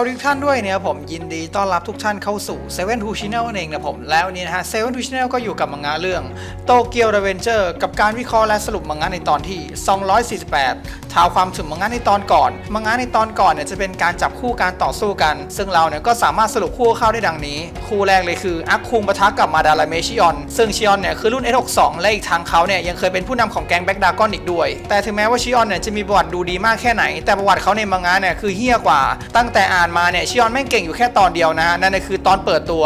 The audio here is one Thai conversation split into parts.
วัสดีทุกท่านด้วยเนี่ยผมยินดีต้อนรับทุกท่านเข้าสู่7 Two Channel นั่นเองนะผมแล้วนนี้นะฮะ7 Two Channel ก็อยู่กับมังงะเรื่องโตเกียว r e v e n g e r กับการวิเคราะห์และสรุปมังงะในตอนที่ 248ท้าวความถึงมังงะในตอนก่อน มังงะในตอนก่อนเนี่ยจะเป็นการจับคู่การต่อสู้กัน ซึ่งเราเนี่ยก็สามารถสรุปคู่เข้าได้ดังนี้ คู่แรกเลยคืออักคุงปะทะกับมาดาลาเมชิออนซึ่งชิออนเนี่ยคือรุ่น S62 และอีกทางเขาเนี่ยยังเคยเป็นผู้นำของแก๊งแบ็กดากอนอีกด้วย แต่ถึงแม้ว่าชิออนเนี่ยจะมีประวัติดูดีมากแค่ไหน แต่ประวัติเขาในมังงะเนี่ยคือเฮี้ยกว่าตั้งแต่อ่านมาเนี่ยชิออนแม่งเก่งอยู่แค่ตอนเดียวนะฮะนั่นคือตอนเปิดตัว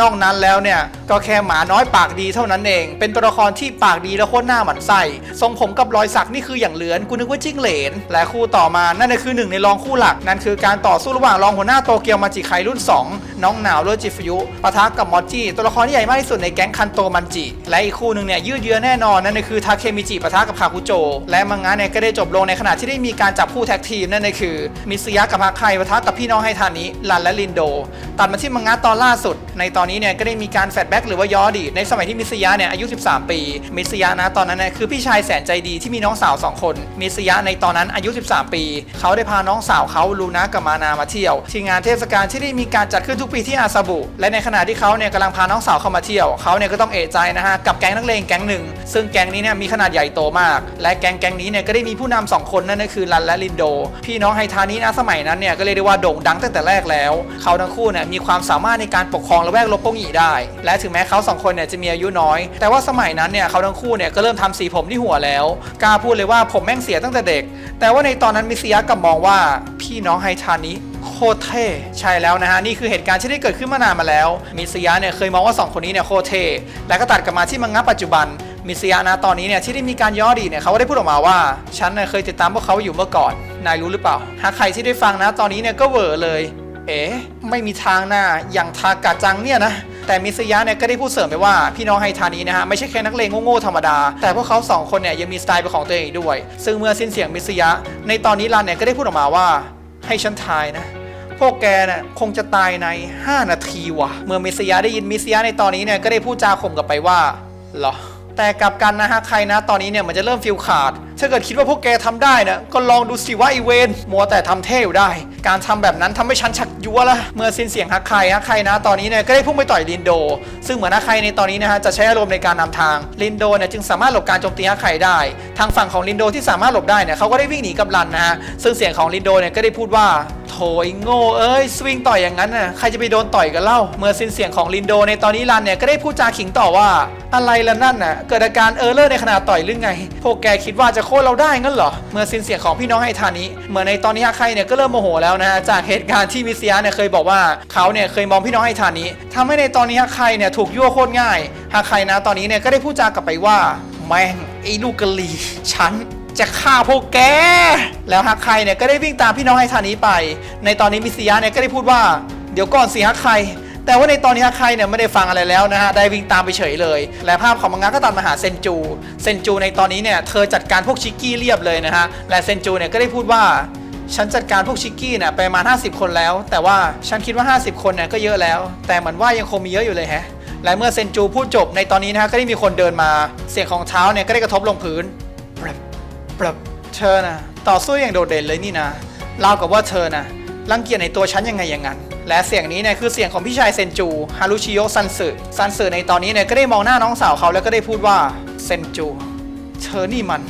นอกนั้นแล้วเนี่ยก็แค่หมาน้อยปากดีเท่านั้นเอง เป็นตัวละครที่ปากดีและโคตรหน้าหมันไส้ทรงผมกับรอยสักนี่คืออย่างเหลือนกูนึกว่าจิ้งเหลน และคู่ต่อมานั่นคือหนึ่งในรองคู่หลักนั่นคือการต่อสู้ระหว่างรองหัวหน้าโตเกียวมาจิไครุ่น 2 น้องหนาวโรจิฟยุปะทะกับมอจิตัวละครที่ใหญ่มากที่สุดในแก๊งคันโตมันจิ และอีกคู่หนึ่งเนี่ยยืดเยื้อแน่นอนนั่นคือทาเคมิจิปะทะกับคาคุโจ และมังงะเนี่ยก็ได้จบลงในขณะที่ได้มีการจับคู่แท็กทีมนั่นคือมิสยะกับฮาไคปะทะกับพี่น้องไฮทานิรันและลินโด ตัดมาที่มังงะตอนล่าสุด ในตอนนี้เนี่ยก็ได้มีการแฟลชแบ็กหรือว่าย้อนอดีตในสมัยที่มิสยะเนี่ยอายุ 13 ปี มิสยะนะตอนนั้นเนี่ยคือพี่ชายแสนใจดีที่มีน้องสาว 2 คน มิสยะในตอนนั้นอายุ 13 ปี เขาได้พาน้องสาวเขาลูนะกับมานามาเที่ยว ที่งานเทศกาลที่ได้มีการจัดขึ้นทุกปีที่อาซาบุ และในขณะที่เขาเนี่ยกำลังพาน้องสาวเข้ามาเที่ยวเขาเนี่ยก็ต้องเอะใจนะฮะกับแก๊งนักเลงแก๊งหนึ่งซึ่งแก๊งนี้เนี่ยมีขนาดใหญ่โตมาก และแก๊งแก๊งนี้เนี่ยก็ได้มีผู้นำสองคนนั่นก็คือรันและลินโด พี่น้องไฮทานินะสมัยนั้นเนี่ยก็เรียกได้ว่าโด่งดังตั้งแต่แรกแล้ว เขาทั้งคู่เนี่ยมีความสามารถในการปกครองละแวกลบโปงีได้ และถึงแม้เขาสองคนเนี่ยจะมีอายุน้อย แต่ว่าสมัยนั้นเนี่ยเขาทั้งคู่เนี่ยก็เริ่มทำสีผมที่หัวแล้วกล้าพูดเลยว่าผมแม่งเสียตั้งแต่เด็ก แต่ว่าในตอนนั้นมิสยะกับมองว่าพี่น้องไฮทานิโคตรเท่ใช่แล้วนะฮะ นี่คือเหตุการณ์ที่ได้เกิดขึ้นมานานมาแล้ว มิสยะเนี่ยเคยมองว่า 2 คนนี้เนี่ยโคตรเท่และก็ตัดกลับมาที่มังงะปัจจุบัน มิสยะนะตอนนี้เนี่ยที่ได้มีการย่อดีเนี่ยเขาก็ได้พูดออกมาว่า ฉันเนี่ยเคยติดตามพวกเขาอยู่เมื่อก่อน นายรู้หรือเปล่า หากใครที่ได้ฟังนะตอนนี้เนี่ยก็เวอร์เลย เอ๊ะไม่มีทางหน้าอย่างทากาจังเนี่ยนะแต่มิสยะเนี่ยก็ได้พูดเสริมไปว่าพี่น้องไฮทานีนะฮะไม่ใช่แค่นักเลงโง่ๆธรรมดา แต่พวกเขาสองคนเนี่ยยังมีสไตล์เป็นของตัวเองด้วย ซึ่งเมื่อสิ้นเสียงมิสยะ ในตอนนี้รันเนี่ยก็ได้พูดออกมาว่า ให้ฉันทายนะพวกแกน่ะคงจะตายใน 5 นาทีว่ะ เมื่อมิสยาได้ยินมิสยาในตอนนี้เนี่ยก็ได้พูดจาข่มกลับไปว่าหรอ แต่กลับกันนะฮะใครนะ ตอนนี้เนี่ยมันจะเริ่มฟิลขาด ถ้าเกิดคิดว่าพวกแกทำได้นะก็ลองดูสิว่าไอเวนมัวแต่ทำเท่อยู่ได้ การทำแบบนั้นทำให้ฉันชักยัวละเมื่อสิ้นเสียงฮักใครฮักใครนะ ตอนนี้เนี่ยก็ได้พุ่งไปต่อยลินโด ซึ่งเหมือนฮักใครในตอนนี้นะฮะจะใช้อารมณ์ในการนำทางลินโดเนี่ยจึงสามารถหลบการโจมตีฮักใครได้ ทางฝั่งของลินโดที่สามารถหลบได้เนี่ยเขาก็ได้วิ่งหนีกับรันนะฮะซึ่งเสียงของลินโดเนี่ยก็ได้พูดว่า โถยโง่เอ้ยสวิงต่อยอย่างนั้นน่ะใครจะไปโดนต่อยกันเล่า เมื่อสิ้นเสียงของลินโดในตอนนี้รันเนี่ยก็ได้พูดจาขิงต่อว่า อะไรละนั่นน่ะเกิดอาการเออร์เลอร์ในขณะต่อยหรือไง พวกแกคิดว่าจะโค่นเราได้งั้นเหรอ เมื่อสิ้นเสียงของพี่น้องไฮทานิเหมื่อในตอนนี้ฮาไคเนี่ยก็เริ่มโมโหแล้วนะฮะจากเหตุการณ์ที่มิสยเนี่ยเคยบอกว่าเขาเนี่ยเคยมองพี่น้องไฮทานิทำให้ในตอนนี้ฮาไคเนี่ยถูกยั่วโคตรง่ายฮาไคนะตอนนี้เนี่ยก็ได้พูดจากลับไปว่าแม่งไอ้ลูกกะลีฉัน จะฆ่าพวกแก แล้วฮักไคเนี่ยก็ได้วิ่งตามพี่น้องไฮทานิไป ในตอนนี้มิสยาเนี่ยก็ได้พูดว่า เดี๋ยวก่อนสิฮักไคแต่ว่าในตอนนี้ฮักไคเนี่ยไม่ได้ฟังอะไรแล้วนะฮะ ได้วิ่งตามไปเฉยเลย และภาพของมังงะก็ตัดมาหาเซนจู เซนจูในตอนนี้เนี่ยเธอจัดการพวกชิกกี้เรียบเลยนะฮะ และเซนจูเนี่ยก็ได้พูดว่าฉันจัดการพวกชิกกี้เนี่ยไปมา 50 คนแล้ว แต่ว่าฉันคิดว่า 50 คนเนี่ยก็เยอะแล้ว แต่เหมือนว่ายังคงมีเยอะอยู่เลยแฮะและเมื่อเซนจูพูดจบในตอนนี้นะฮะก็ได้มีคนเดินมา เสียงของเท้าเนี่ยก็ได้กระทบลงพื้น ปรับเธอนะต่อสู้อย่างโดดเด่นเลยนี่นะเรากับว่าเธอนะรังเกียจในตัวฉันยังไงอย่างนั้น และเสียงนี้เนี่ยคือเสียงของพี่ชายเซนจูฮารุชิโยซันสึซันสึในตอนนี้เนี่ยก็ได้มองหน้าน้องสาวเขาแล้วก็ได้พูดว่าเซนจู เธอนี่มัน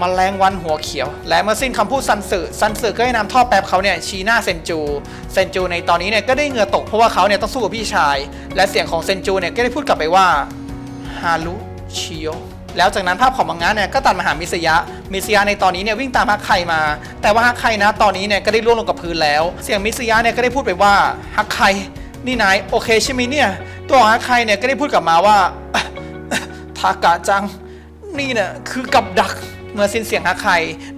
มแมลงวันหัวเขียว และเมื่อสิ้นคำพูดซันสึซันสึก็ได้นำท่อแป๊บเขาเนี่ยชี้หน้าเซนจูเซนจูในตอนนี้เนี่ยก็ได้เหงื่อตกเพราะว่าเขาเนี่ยต้องสู้กับพี่ชาย และเสียงของเซนจูเนี่ยก็ได้พูดกลับไปว่าฮารุชิโย แล้วจากนั้นภาพของมังงะเนี่ยก็ตัดมาหามิสยะ มิสยะในตอนนี้เนี่ยวิ่งตามฮักไคมา แต่ว่าฮักไคนะตอนนี้เนี่ยก็ได้ร่วงลงกับพื้นแล้ว เสียงมิสยะเนี่ยก็ได้พูดไปว่าฮักไคนี่นายโอเคใช่ไหมเนี่ยตัวฮักไคเนี่ยก็ได้พูดกลับมาว่าทากะจังนี่เนี่ยคือกับดัก เมื่อสิ้นเสียงฮักไค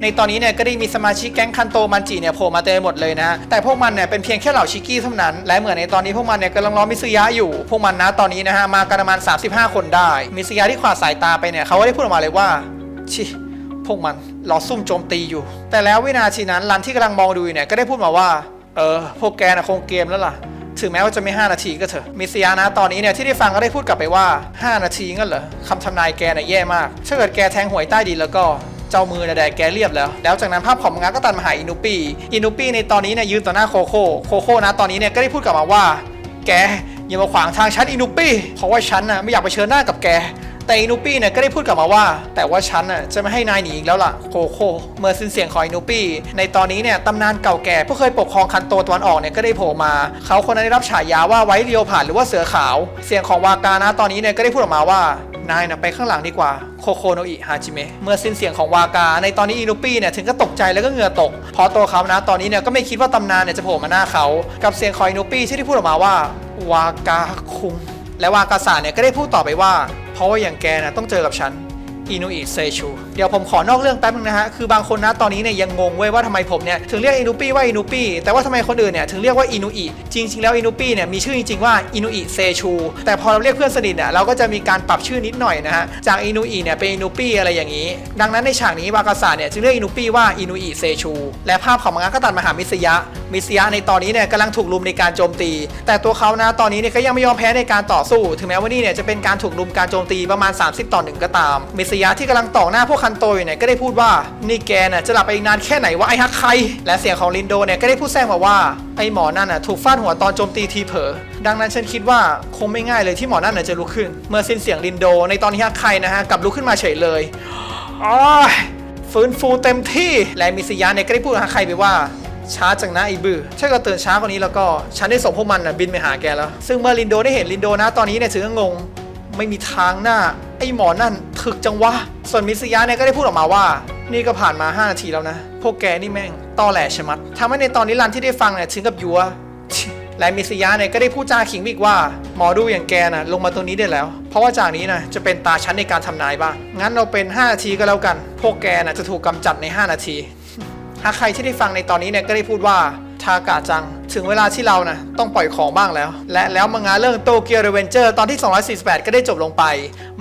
ในตอนนี้เนี่ยก็ได้มีสมาชิกแก๊งคันโตมันจิเนี่ยโผล่มาเต็มหมดเลยนะแต่พวกมันเนี่ยเป็นเพียงแค่เหล่าชิกกี้เท่านั้น และเหมือนในตอนนี้พวกมันเนี่ยกำลังล้อมิซึยะอยู่พวกมันนะตอนนี้นะฮะมากันประมาณ 35 คนได้ มิซึยะที่ขวาดสายตาไปเนี่ยเขาก็ได้พูดออกมาเลยว่าชิพวกมันรอซุ่มโจมตีอยู่ แต่แล้ววินาทีนั้นรันที่กำลังมองดูอยู่เนี่ยก็ได้พูดมาว่าเออพวกแกน่ะคงเกมแล้วล่ะ ถึงแม้ว่าจะไม่ 5 นาทีก็เถอะมิสยานะตอนนี้เนี่ยที่ได้ฟังก็ได้พูดกลับไปว่า 5 นาทีงั้นเหรอคำทำนายแกน่ยแย่มากถ้าเกิดแกแทงหวยใต้ดินแล้วก็เจ้ามือนะแดกแกเรียบแล้ว แล้วจากนั้นภาพของมังงะก็ตัดมาหาอินูปีอินูปีในตอนนี้เนี่ยยืนต่อหน้าโคโค่โคโค่นะตอนนี้เนี่ยก็ได้พูดกลับมาว่า แกอย่ามาขวางทางฉันอินูปี้เพราะว่าฉันน่ะไม่อยากไปเชิญหน้ากับแก แต่อินุปี้เนี่ยก็ได้พูดกลับมาว่า แต่ว่าฉันน่ะจะไม่ให้นายหนีอีกแล้วล่ะโคโค่เมื่อสิ้นเสียงของอินุปี้ในตอนนี้เนี่ยตำนานเก่าแก่ผู้เคยปกครองคันโตตะวันออกเนี่ยก็ได้โผล่มา เขาคนนั้นได้รับฉายาว่าไว้เรียวผ่านหรือว่าเสือขาว เสียงของวากานะตอนนี้เนี่ยก็ได้พูดออกมาว่านายนะไปข้างหลังดีกว่าโคโคโนอิฮาจิเมะเมื่อสิ้นเสียงของวากา ในตอนนี้อินุปี้เนี่ยถึงก็ตกใจแล้วก็เหงื่อตก เพราะตัวเขานะตอนนี้เนี่ยก็ไม่คิดว่าตำนานเนี่ยจะโผล่มาหน้าเขา กับเสียงของอินุปี้ที่ได้พูดออกมาว่าวากาคุงและวากาสะเนี่ยก็ได้พูดต่อไปว่า เพราะว่าอย่างแกนะต้องเจอกับฉัน อินุอิเซชูเดี๋ยวผมขอนอกเรื่องแป๊บนึงนะฮะ คือบางคนนะตอนนี้เนี่ยยังงงเว้ยว่าทำไมผมเนี่ยถึงเรียกอินุปี้ว่าอินุปี้แต่ว่าทำไมคนอื่นเนี่ยถึงเรียกว่าอินุอิจริง ๆ แล้วอินุปี้เนี่ยมีชื่อจริง ๆ ว่าอินุอิเซชูแต่พอเราเรียกเพื่อนสนิทเนี่ยเราก็จะมีการปรับชื่อนิดหน่อยนะฮะจากอินุอิเนี่ยเป็นอินุปี้อะไรอย่างนี้ ดังนั้นในฉากนี้วากาสะเนี่ยจึงเรียกอินุปี้ว่าอินุอิเซชูและภาพของมังงะก็ตัดมาหามิสยะมิสยะในตอนนี้เนี่ยกำลังถูกลุมในการโจมตี แต่ตัวเขานะตอนนี้เนี่ยก็ยังไม่ยอมแพ้ในการต่อสู้ ถึงแม้ว่านี่เนี่ยจะเป็นการถูกลุมการโจมตีประมาณ 30 ต่อหนึ่งก็ตามมิสยะที่กำลังต่อหน้าพวกคันโตอยู่เนี่ยก็ได้พูดว่านี่แกน่ะจะหลับไปอีกนานแค่ไหนวะไอ้ฮักใคร และเสียงของลินโดเนี่ยก็ได้พูดแซงมาว่าไอ้หมอนั่นน่ะถูกฟาดหัวตอนโจมตีทีเผลอดังนั้นฉันคิดว่าคงไม่ง่ายเลยที่หมอนั่นน่ะจะลุกขึ้น เมื่อสิ้นเสียงลินโดในตอนที่ฮักใครนะฮะกลับลุกขึ้นมาเฉยเลยอ้อยฟื้นฟูเต็มที่และมิสยะเนี่ยก็ได้พูดฮักใครไปว่าช้าจังนะไอ้บื้อถ้าเกิดตื่นช้ากว่านี้แล้วก็ฉันได้ส่งพวกมันน่ะบินไปหาแกแล้ว ซึ่งเมื่อลินโดได้เห็นลินโดนะตอนนี้เนี่ยถึงก็งง ไม่มีทางหน้า ไอหมอนั่นถึกจังวะ ส่วนมิสยะเนี่ยก็ได้พูดออกมาว่า นี่ก็ผ่านมา 5 นาทีแล้วนะ พวกแกนี่แม่งตอแหลชะมัดทำให้ในตอนนี้รันที่ได้ฟังเนี่ยถึงกับยัวและมิสยะเนี่ยก็ได้พูดจาขิงอีกว่า หมอดูอย่างแกน่ะลงมาตรงนี้ได้แล้ว เพราะว่าจากนี้นะจะเป็นตาชั้นในการทำนายบ้าง งั้นเราเป็น 5 นาทีก็แล้วกัน พวกแกน่ะจะถูกกำจัดใน 5 นาที หากใครที่ได้ฟังในตอนนี้เนี่ยก็ได้พูดว่าทากาจัง ถึงเวลาที่เรานะต้องปล่อยของบ้างแล้ว และแล้วมังงะเรื่องโตเกียวเรเวนเจอร์ตอนที่ 248 ก็ได้จบลงไป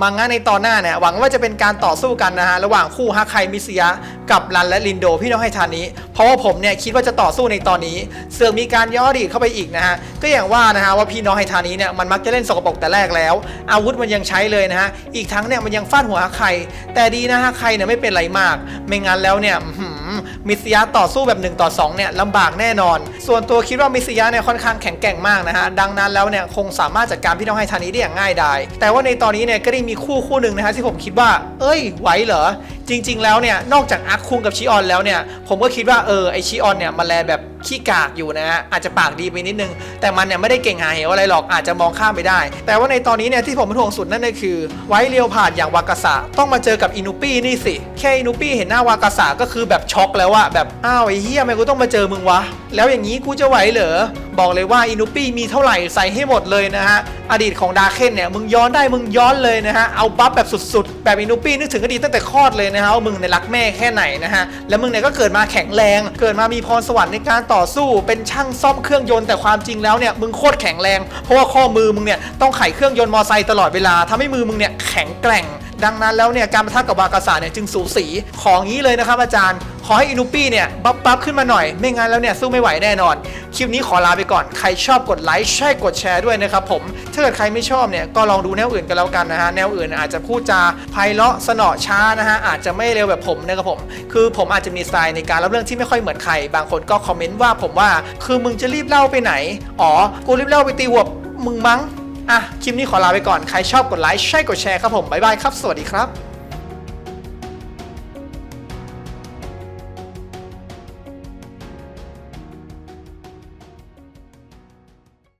มังงะในตอนหน้าเนี่ยหวังว่าจะเป็นการต่อสู้กันนะฮะระหว่างคู่ฮาไคมิสยะ กับรันและลินโดพี่น้องให้ทานนี้ เพราะว่าผมเนี่ยคิดว่าจะต่อสู้ในตอนนี้ เสือกมีการย่อดีเข้าไปอีกนะฮะก็อย่างว่านะฮะว่าพี่น้องให้ทานนี้เนี่ยมันมักจะเล่นสกปรกแต่แรกแล้ว อาวุธมันยังใช้เลยนะฮะอีกทั้งเนี่ยมันยังฟาดหัวฮาไคแต่ดีนะฮะใคเนี่ยไม่เป็นไรมาก ไม่งั้นแล้วเนี่ยมิสยะต่อสู้แบบ1ต่อ2เนี่ยลำบากแน่นอน ส่วนตัวคิดว่ามิสยะเนี่ยค่อนข้างแข็งแกร่งมากนะฮะ ดังนั้นแล้วเนี่ยคงสามารถจัดการพี่น้องไฮทานี้ได้อย่างง่ายดายแต่ว่าในตอนนี้เนี่ยก็ได้มีคู่คู่หนึ่งนะฮะที่ผมคิดว่า เอ้ยไหวเหรอ จริง ๆ แล้วเนี่ยนอกจากอาร์คคุงกับชิออนแล้วเนี่ยผมก็คิดว่าเออไอชิออนเนี่ยมันแลแบบขี้กากอยู่นะฮะอาจจะปากดีไปนิดนึง แต่มันเนี่ยไม่ได้เก่งหาเหวอะไรหรอกอาจจะมองข้ามไปได้ แต่ว่าในตอนนี้เนี่ยที่ผมเป็นห่วงสุดนั่นก็คือ ไว้เรียวผ่านอย่างวากาสะต้องมาเจอกับอินุปี้นี่สิ แค่อินุปี้เห็นหน้าวากาสะก็คือแบบช็อกแล้วอะแบบอ้าวไอ้เหี้ยทำไมกูต้องมาเจอมึงวะแล้วอย่างนี้กูจะไหวเหรอ บอกเลยว่าอินุปี้มีเท่าไหร่ใส่ให้หมดเลยนะฮะ อดีตของดาเคนเนี่ย มึงย้อนได้มึงย้อนเลยนะฮะ เอาบัฟแบบสุดๆ แบบอินุปี้นึกถึงอดีตตั้งแต่คลอดเลยนะฮะว่ามึงในรักแม่แค่ไหนนะฮะ แล้วมึงเนี่ยก็เกิดมาแข็งแรง เกิดมามีพรสวรรค์ในการต่อสู้เป็นช่างซ่อมเครื่องยนต์แต่ความจริงแล้วเนี่ยมึงโคตรแข็งแรงเพราะว่าข้อมือมึงเนี่ยต้องไขเครื่องยนต์มอไซค์ตลอดเวลาทำให้มือมึงเนี่ยแข็งแกร่ง ดังนั้นแล้วเนี่ยการประทะกับวากาสะเนี่ยจึงสูสีของงี้เลยนะครับอาจารย์ ขอให้อินูปี้เนี่ยบัฟบัฟขึ้นมาหน่อย ไม่งั้นแล้วเนี่ยสู้ไม่ไหวแน่นอน คลิปนี้ขอลาไปก่อน ใครชอบกดไลค์ใช่กดแชร์ด้วยนะครับผม ถ้าเกิดใครไม่ชอบเนี่ยก็ลองดูแนวอื่นกันแล้วกันนะฮะ แนวอื่นอาจจะพูดจาไพเราะสนอช้านะฮะอาจจะไม่เร็วแบบผมนะครับผม คือผมอาจจะมีสไตล์ในการเล่าเรื่องที่ไม่ค่อยเหมือนใคร บางคนก็คอมเมนต์ว่าผมว่า คือมึงจะรีบเล่าไปไหน อ๋อ กูรีบเล่าไปตีหัวมึงมั้ง อะคลิปนี้ขอลาไปก่อนใครชอบกดไลค์ใช่กดแชร์ครับผมบ๊ายบายครับ สวัสดีครับ